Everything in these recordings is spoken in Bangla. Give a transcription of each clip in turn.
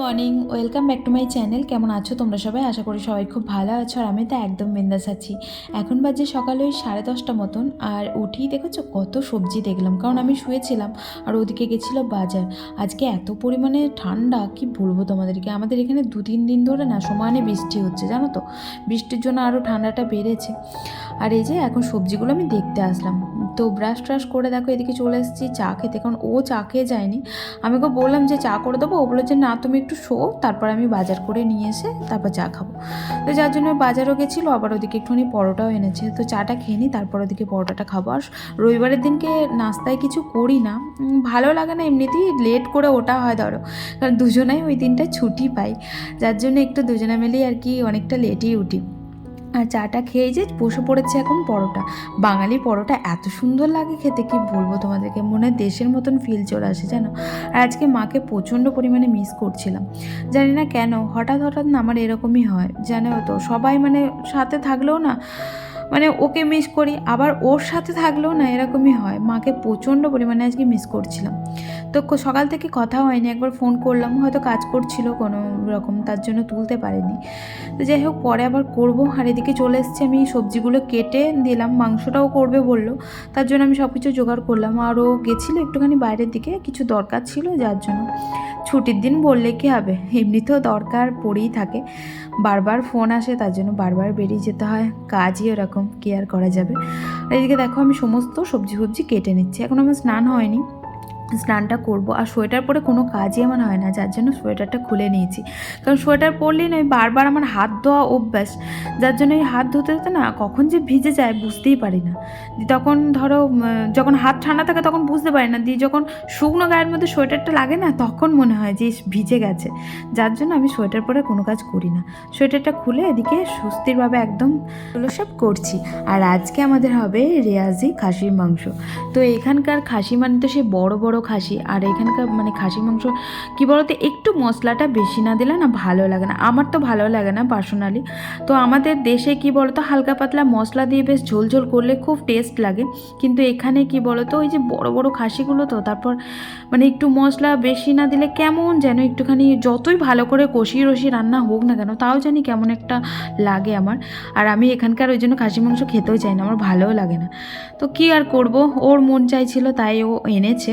Morning, welcome back to my channel. কেমন আছো তোমরা সবাই? আশা করি সবাই খুব ভালো আছো আর আমি তো একদম বিন্দাস আছি। এখন বাজে সকাল ওই সাড়ে দশটা মতন আর উঠেই দেখেছ কত সবজি দেখলাম, কারণ আমি শুয়েছিলাম আর ওদিকে গেছিল বাজার। আজকে এত পরিমাণে ঠান্ডা, কি বলব তোমাদেরকে? আমাদের এখানে দু তিন দিন ধরে না সমানে বৃষ্টি হচ্ছে, জানো তো? বৃষ্টির জন্য আরও ঠান্ডাটা বেড়েছে। আর এই যে এখন সবজিগুলো আমি দেখতে আসলাম। তো ব্রাশ ট্রাশ করে দেখো এদিকে চলে এসেছি, চা খেতে। কারণ ও চা খেয়ে যায়নি। আমি ওকে বললাম যে চা করে দেবো। ও বলল যে, না, তুমি একটু শো, তারপর আমি বাজার করে নিয়ে এসে তারপর চা খাব। তো যার জন্য বাজারও গেছিল, আবার ওদিকে একটুখানি পরোটাও এনেছে। তো চাটা খেয়ে নিই, তারপর ওদিকে পরোটাটা খাব। আর রবিবারের দিনকে নাস্তায় কিছু করি না। ভালো লাগে না, এমনিতেই লেট করে ওটা হয়, ধরো। কারণ দুজনাই ওই দিনটা ছুটি পাই। যার জন্য একটু দুজনে মিলেই আর কি অনেকটা লেটেই উঠি। আর চাটা খেয়ে যে বসে পড়েছে এখন পরোটা। বাঙালি পরোটা এত সুন্দর লাগে খেতে, কি বলব তোমাদেরকে? মনে হয় দেশের মতন ফিল চলে আসে, জানো? আর আজকে মাকে প্রচণ্ড পরিমাণে মিস করছিলাম। জানি না কেন, হঠাৎ হঠাৎ না আমার এরকমই হয়। জানো তো, সবাই মানে সাথে থাকলেও না মানে ওকে মিস করি, আবার ওর সাথে থাকলেও না এরকমই হয়। মাকে প্রচণ্ড পরিমাণে আজকে মিস করছিলাম। তো সকাল থেকে কথা হয়নি, একবার ফোন করলাম, হয়তো কাজ করছিল কোনো রকম, তার জন্য তুলতে পারেনি। তো যাই হোক, পরে আবার করব। আর এদিকে চলে এসেছি আমি, সবজিগুলো কেটে দিলাম, মাংসটাও করবে বলল। তার জন্য আমি সব কিছু জোগাড় করলাম। আরও গেছিল একটুখানি বাইরের দিকে, কিছু দরকার ছিল যার জন্য। ছুটির দিন বললে কি হবে? এমনিতেও দরকার পড়েই থাকে। বারবার ফোন আসে, তার জন্য বারবার বেরিয়ে যেতে হয়। কাজই ওরকম। কি আর করা যাবে। আর এদিকে দেখো আমি সমস্ত সবজি ফবজি কেটে নিচ্ছি। এখন আমার স্নান হয়নি। স্নানটা করব। আর সোয়েটার পরে কোনো কাজই আমার হয় না, যার জন্য সোয়েটারটা খুলে নিয়েছি। কারণ সোয়েটার পরলেই নয় বারবার আমার হাত ধোয়া অভ্যাস, যার জন্য এই হাত ধুতে ধুতে না কখন যে ভিজে যায় বুঝতেই পারি না। তখন ধরো যখন হাত ঠান্ডা থাকে তখন বুঝতে পারি না দিয়ে যখন শুকনো গায়ের মধ্যে সোয়েটারটা লাগে না, তখন মনে হয় যে ভিজে গেছে। যার জন্য আমি সোয়েটার পরে কোনো কাজ করি না। সোয়েটারটা খুলে এদিকে সুস্থিরভাবে একদম সব করছি। আর আজকে আমাদের হবে রেয়াজি খাসির মাংস। তো এখানকার খাসি মানে তো সে বড় বড় খাসি। আর এখানকার মানে খাসি মাংস, কী বলতো, একটু মশলাটা বেশি না দিলে না ভালো লাগে না। আমার তো ভালো লাগে না পার্সোনালি তো আমাদের দেশে কি বলতো, হালকা পাতলা মশলা দিয়ে বেশ ঝোল ঝোল করলে খুব টেস্ট লাগে। কিন্তু এখানে কি বলতো, ওই যে বড় বড় খাসিগুলো তো, তারপর মানে একটু মশলা বেশি না দিলে কেমন যেন একটুখানি যতই ভালো করে কষি রসি রান্না হোক না কেন, তাও জানি কেমন একটা লাগে আমার। আর আমি এখানকার ওই জন্য খাসি মাংস খেতেও চাই না, আমার ভালোও লাগে না। তো কি আর করব, ওর মন চাইছিল তাই ও এনেছে।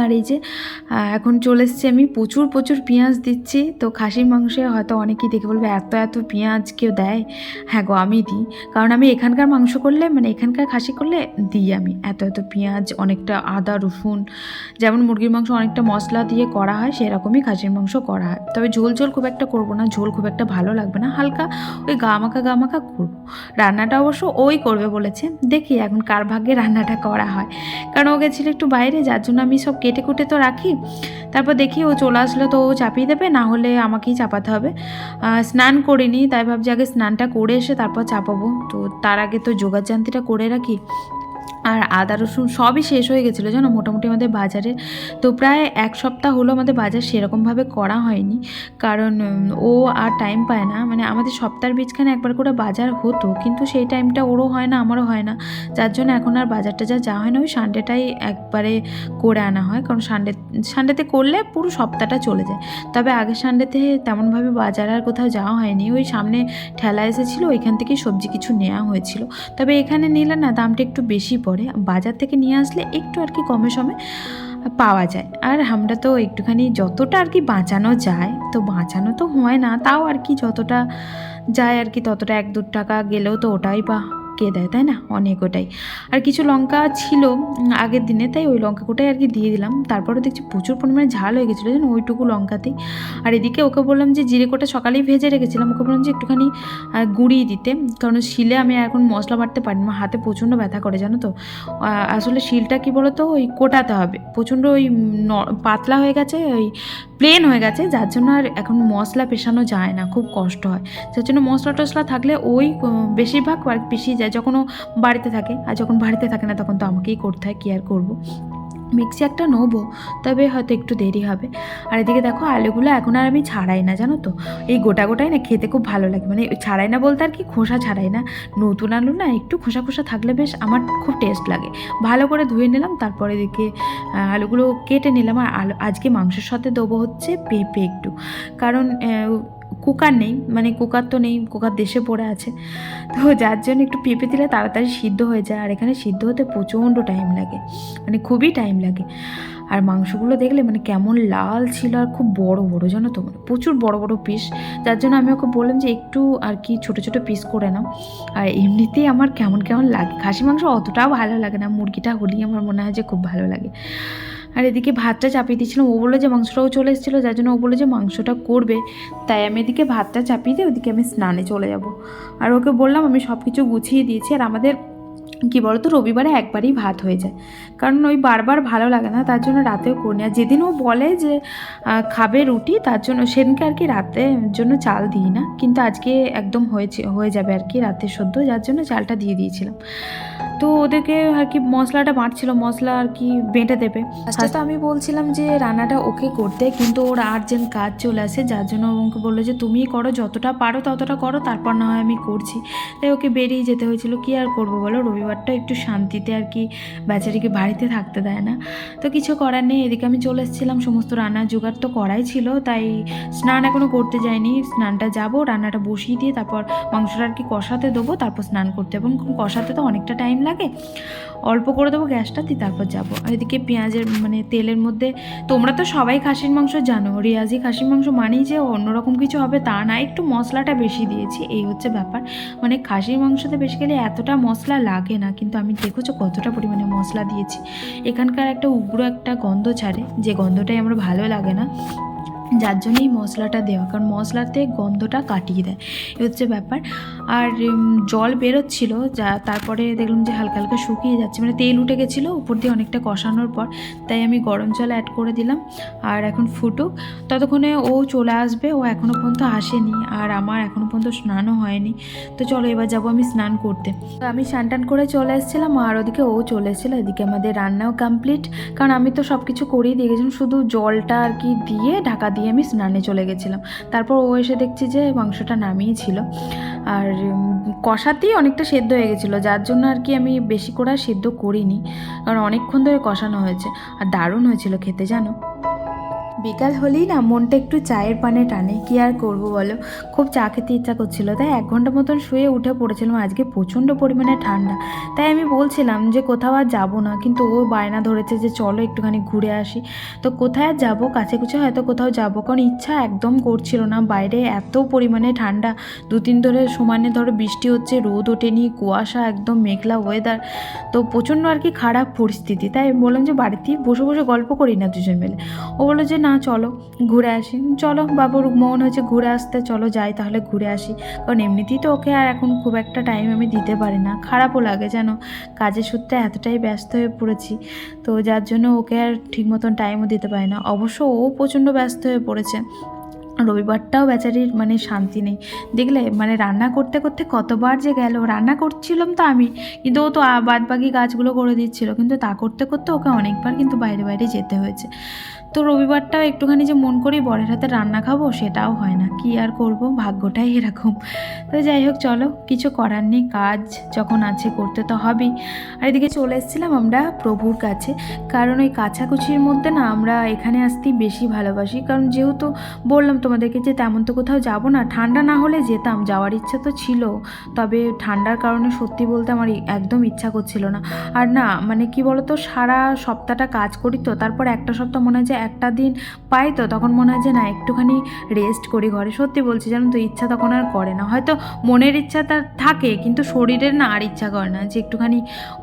আর এই যে এখন চলে এসেছি আমি, প্রচুর প্রচুর পেঁয়াজ দিচ্ছি। তো খাসির মাংসে হয়তো অনেকেই দেখে বলবে, এত এত পেঁয়াজ কেউ দেয়? হ্যাঁ গো, আমি দিই। কারণ আমি এখানকার মাংস করলে মানে এখানকার খাসি করলে দিই আমি। এত এত পেঁয়াজ, অনেকটা আদা, রসুন, যেমন মুরগির মাংস অনেকটা মশলা দিয়ে করা হয়, সেরকমই খাসির মাংস করা হয়। তবে ঝোল ঝোল খুব একটা করব না, ঝোল খুব একটা ভালো লাগবে না। হালকা ওই গামাকা গামাকা করব। রান্নাটা অবশ্য ওই করবে বলেছে। দেখি এখন কার ভাগ্যে রান্নাটা করা হয়। কারণ ও গেছিল একটু বাইরে, যার জন্য আমি সব কেটে কুটে তো রাখি। তারপর দেখি ও চলে আসলো তো ও চাপিয়ে দেবে, না হলে আমাকেই চাপাতে হবে। স্নান করিনি, তাই ভাবছি আগে স্নানটা করে এসে তারপর চাপাবো। তো তার আগে তো যোগার জান্তিটা করে রাখি। আর আদা, রসুন সবই শেষ হয়ে গেছিল জানো মোটামুটি আমাদের বাজারে। তো প্রায় এক সপ্তাহ হলো আমাদের বাজার সেরকমভাবে করা হয়নি। কারণ ও আর টাইম পায় না। মানে আমাদের সপ্তাহের বীজখানে একবার করে বাজার হতো, কিন্তু সেই টাইমটা ওরও হয় না, আমারও হয় না। যার জন্য এখন আর বাজার টাজার যাওয়া হয় না, ওই সানডেটাই একবারে করে আনা হয়। কারণ সানডে সানডেতে করলে পুরো সপ্তাহটা চলে যায়। তবে আগের সানডেতে তেমনভাবে বাজার আর কোথাও যাওয়া হয়নি। ওই সামনে ঠেলা এসেছিল, ওইখান থেকেই সবজি কিছু নেওয়া হয়েছিল। তবে এখানে নিলে না দামটা একটু বেশি পড়ে। বাজার থেকে নিয়ে আসলে একটু আর কি কমে সমে পাওয়া যায়। আর আমরা তো একটুখানি যতটা আর কি বাঁচানো যায়, তো বাঁচানো তো হয় না, তাও আর কি যতটা যায় আর কি ততটা এক দু টাকা গেলেও তো ওটাই বা কে দেয়, তাই না? অনেক ওটাই। আর কিছু লঙ্কা ছিল আগের দিনে, তাই ওই লঙ্কা কোটাই আর কি দিয়ে দিলাম। তারপরে দেখছি প্রচুর পরিমাণে ঝাল হয়ে গেছিল, জানো? ওইটুকু লঙ্কাতেই আর এদিকে ওকে বললাম যে, জিরে কোটা সকালেই ভেজে রেখেছিলাম। ওকে বললাম যে, একটুখানি গুঁড়িয়ে দিতে। কারণ শিলে আমি এখন মশলা বাটতে পারি না। হাতে প্রচণ্ড ব্যথা করে, জানো তো? আসলে শিলটা কি বলো তো ওই কোটাতে হবে। প্রচণ্ড ওই পাতলা হয়ে গেছে, ওই প্লেন হয়ে গেছে। যার জন্য আর এখন মশলা পেশানো যায় না। খুব কষ্ট হয়। যার জন্য মশলা টশলা থাকলে ওই বেশিরভাগ আর পিছিয়ে যায় যখন ও বাড়িতে থাকে আর যখন বাড়িতে থাকে না তখন তো আমাকেই করতে হয়, কি আর করব? মিক্সি একটা নেব, তবে হয়তো একটু দেরি হবে। আর এদিকে দেখো, আলুগুলো এখন আর আমি ছাড়াই না, জানো তো? এই গোটা গোটাই না খেতে খুব ভালো লাগে। মানে ছাড়াই না বলতে আর কি, খোসা ছাড়াই না। নতুন আলু না একটু খোসা খোসা থাকলে বেশ আমার খুব টেস্ট লাগে। ভালো করে ধুয়ে নিলাম, তারপরে এদিকে আলুগুলো কেটে নিলাম। আর আলু, আজকে মাংসের সাথে দেবো হচ্ছে পেঁপে একটু। কারণ কুকার নেই মানে কুকার তো নেই, কুকার দেশে পড়ে আছে। তো যার জন্য একটু পেঁপে দিলে তাড়াতাড়ি সিদ্ধ হয়ে যায়, আর এখানে সিদ্ধ হতে প্রচণ্ড টাইম লাগে মানে খুবই টাইম লাগে। আর মাংসগুলো দেখলে মানে কেমন লাল ছিল আর খুব বড় বড়, জানো তো? মানে প্রচুর বড় বড় পিস যার জন্য আমি ওকে বললাম যে একটু আর কি ছোট ছোট পিস করে নাও। আর এমনিতেই আমার কেমন কেমন লাগে। খাসি মাংস অতটাও ভালো লাগে না, মুরগিটা হলেই আমার মনে হয় যে খুব ভালো লাগে। আর এদিকে ভাতটা চাপিয়ে দিয়েছিলাম। ও বলল যে মাংসটাও চলে এসেছিল, যার জন্য ও বলল যে মাংসটা করবে। তাই আমি এদিকে ভাতটা চাপিয়ে দিয়ে ওদিকে আমি স্নানে চলে যাব। আর ওকে বললাম, আমি সব কিছু গুছিয়ে দিয়েছি। আর আমাদের, কি বলতো, রবিবারে একবারই ভাত হয়ে যায়। কারণ ওই বারবার ভালো লাগে না, তার জন্য রাতেও করি না। যেদিন ও বলে যে খাবে রুটি, তার জন্য সেদিনকে আর কি রাতে জন্য চাল দিই না। কিন্তু আজকে একদম হয়েছে, হয়ে যাবে আর কি রাতে সদ্য, যার জন্য চালটা দিয়ে দিয়েছিলাম। তো ওদেরকে আর কি মশলাটা বাড়ছিল মশলা আর কি বেঁটে দেবে। ফার্স্টে তো আমি বলছিলাম যে রান্নাটা ওকে করতে, কিন্তু ওর আর্জেন্ট কাজ চলে আসে, যার জন্য ওকে বলল যে, তুমিই করো, যতটা পারো ততটা করো, তারপর না হয় আমি করছি। তাই ওকে বেরিয়ে যেতে হয়েছিল, কি আর করব বলো? রবিবারটা একটু শান্তিতে আর কি বেচারিকে বাড়িতে থাকতে দেয় না। তো কিছু করার নেই, এদিকে আমি চলে এসেছিলাম, সমস্ত রান্নার জোগাড় তো করাই ছিল, তাই স্নান এখনও করতে যাইনি। স্নানটা যাব, রান্নাটা বসিয়ে দিয়ে তারপর মাংসটা আর কি কষাতে দেবো, তারপর স্নান করতে এবং কষাতে তো অনেকটা টাইম লাগে অল্প করে দেবো গ্যাসটা, দিয়ে তারপর যাব। আর এদিকে পেঁয়াজের মানে তেলের মধ্যে, তোমরা তো সবাই খাসির মাংস জানো, রিয়াজি খাসির মাংস মানেই যে অন্যরকম কিছু হবে তা না, একটু মশলাটা বেশি দিয়েছি, এই হচ্ছে ব্যাপার। মানে খাসির মাংসতে বেসিক্যালি এতটা মশলা লাগে না, কিন্তু আমি দেখেছ কতটা পরিমাণে মশলা দিয়েছি। এখানকার একটা উগ্র একটা গন্ধ ছাড়ে, যে গন্ধটাই আমার ভালো লাগে না। যার জন্যই মশলাটা দেওয়া, কারণ মশলাতে গন্ধটা কাটিয়ে দেয়, এ হচ্ছে ব্যাপার। আর জল বেরোচ্ছিল, যা, তারপরে দেখলাম যে হালকা হালকা শুকিয়ে যাচ্ছে মানে তেল উঠে গেছিল, উপর দিয়ে অনেকটা কষানোর পর, তাই আমি গরম জল অ্যাড করে দিলাম, আর এখন ফুটুক। ততক্ষণে ও চলে আসবে, ও এখনও পর্যন্ত আসেনি, আর আমার এখনও পর্যন্ত স্নানও হয়নি। তো চলো এবার যাব আমি স্নান করতে। তো আমি স্নান টান করে চলে এসেছিলাম, আর ওদিকে ও চলে এসেছিল, এদিকে আমাদের রান্নাও কমপ্লিট কারণ আমি তো সব কিছু করেই দিয়ে গেছিলাম, শুধু জলটা আর কি দিয়ে ঢাকা দিয়ে আমি স্নানে চলে গেছিলাম। তারপর ও এসে দেখছি যে মাংসটা নামিয়েছিল আর কষাতেই অনেকটা সেদ্ধ হয়ে গেছিল, যার জন্য আর কি আমি বেশি করে সেদ্ধ করিনি। কারণ অনেকক্ষণ ধরে কষানো হয়েছে। আর দারুণ হয়েছিল খেতে, জানো? বিকাল হলেই না মনটা একটু চায়ের পানে টানে, কি আর করব বলো? খুব চা খেতে ইচ্ছা করছিল, তাই এক ঘণ্টা মতন শুয়ে উঠে পড়েছিলাম। আজকে প্রচণ্ড পরিমাণে ঠান্ডা। তাই আমি বলছিলাম যে কোথাও আর যাব না, কিন্তু ও বায়না ধরেছে যে চলো একটুখানি ঘুরে আসি। তো কোথায় আর যাব? কাছে কুছে হয়তো কোথাও যাব, কারণ ইচ্ছা একদম করছিল না। বাইরে এত পরিমাণে ঠান্ডা, দু তিন ধরে সমানে ধরো বৃষ্টি হচ্ছে, রোদ ওঠেনি, কুয়াশা, একদম মেঘলা ওয়েদার তো প্রচণ্ড আর কি খারাপ পরিস্থিতি। তাই বললাম যে বাড়িতেই বসে বসে গল্প করি না দুজন মিলে। ও বলল যে না চলো, ঘুরে আসি। চলো, বাবুর মন হয়েছে ঘুরে আসতে, চলো যাই তাহলে ঘুরে আসি। কারণ এমনিতেই তো ওকে আর এখন খুব একটা টাইম আমি দিতে পারি না। খারাপও লাগে যেন, কাজের সূত্রে এতটাই ব্যস্ত হয়ে পড়েছি। তো যার জন্য ওকে আর ঠিক মতন টাইমও দিতে পারি না। অবশ্য ও প্রচণ্ড ব্যস্ত হয়ে পড়েছে। রবিবারটাও বেচারির মানে শান্তি নেই। দেখলে মানে রান্না করতে করতে কতবার যে গেল। রান্না করছিলাম তো আমি, কিন্তু ও তো বাদবাকি গাছগুলো করে দিচ্ছিল। কিন্তু তা করতে করতে ওকে অনেকবার কিন্তু বাইরে বাইরে যেতে হয়েছে। তো রবিবারটাও একটুখানি যে মন করি বরের হাতে রান্না খাব, সেটাও হয় না। কি আর করব? ভাগ্যটাই এরকম। তো যাই হোক, চলো, কিছু করার নেই। কাজ যখন আছে, করতে তো হবেই। আর এদিকে চলে এসেছিলাম আমরা প্রভুর কাছে। কারণ ওই কাছাকুচির মধ্যে না আমরা এখানে আসতেই বেশি ভালোবাসি। কারণ যেহেতু বললাম তোমাদেরকে যে তেমন তো কোথাও যাব না, ঠান্ডা না হলে যেতাম, যাওয়ার ইচ্ছা তো ছিল। তবে ঠান্ডার কারণে সত্যি বলতে আমার একদম ইচ্ছা করছিল না। আর না মানে কি বলতো, সারা সপ্তাহটা কাজ করি তো, তারপর একটা সপ্তাহ মনে হয় যে একটা দিন পাই তো, তখন মনে হয় যে না, একটুখানি রেস্ট করি ঘরে। সত্যি বলছি, জানো তো, ইচ্ছা তখন আর করে না। হয়তো মনের ইচ্ছা তার থাকে, কিন্তু শরীরের না আর ইচ্ছা করে না। যে একটুখানি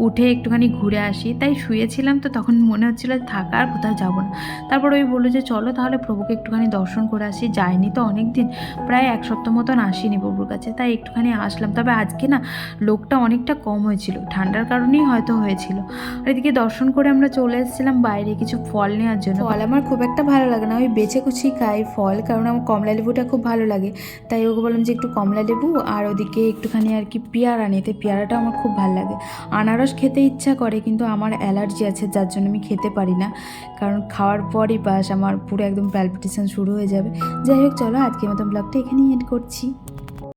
উঠে একটুখানি ঘুরে আসি, তাই শুয়েছিলাম তো, তখন মনে হচ্ছিল থাকা, আর কোথাও যাব না। তারপর ওই বলল যে, চলো তাহলে প্রভুকে একটুখানি দর্শন করে আসি, যাইনি তো অনেক দিন প্রায় এক সপ্তাহ মতন আসিনি প্রভুর কাছে, তাই একটুখানি আসলাম। তবে আজকে না, লোকটা অনেকটা কম হয়েছিল, ঠান্ডার কারণেই হয়তো হয়েছিল। আর এদিকে দর্শন করে আমরা চলে এসেছিলাম বাইরে, কিছু ফল নেওয়ার জন্য। ফল আমার খুব একটা ভালো লাগে না। আমি বেছে কুচি খাই ফল, কারণ আমার কমলা লেবুটা খুব ভালো লাগে। তাই ওকে বললাম যে একটু কমলা লেবু আর ওদিকে একটুখানি আর কি পেয়ারা নিতে পেয়ারাটা আমার খুব ভালো লাগে। আনারস খেতে ইচ্ছা করে, কিন্তু আমার অ্যালার্জি আছে, যার জন্য আমি খেতে পারি না। কারণ খাওয়ার পরই বাস, আমার পুরো একদম প্যালপিটেশন শুরু হয়ে যাবে। যাই হোক, চলো আজকের মতো ব্লগটা এখানেই এড করছি।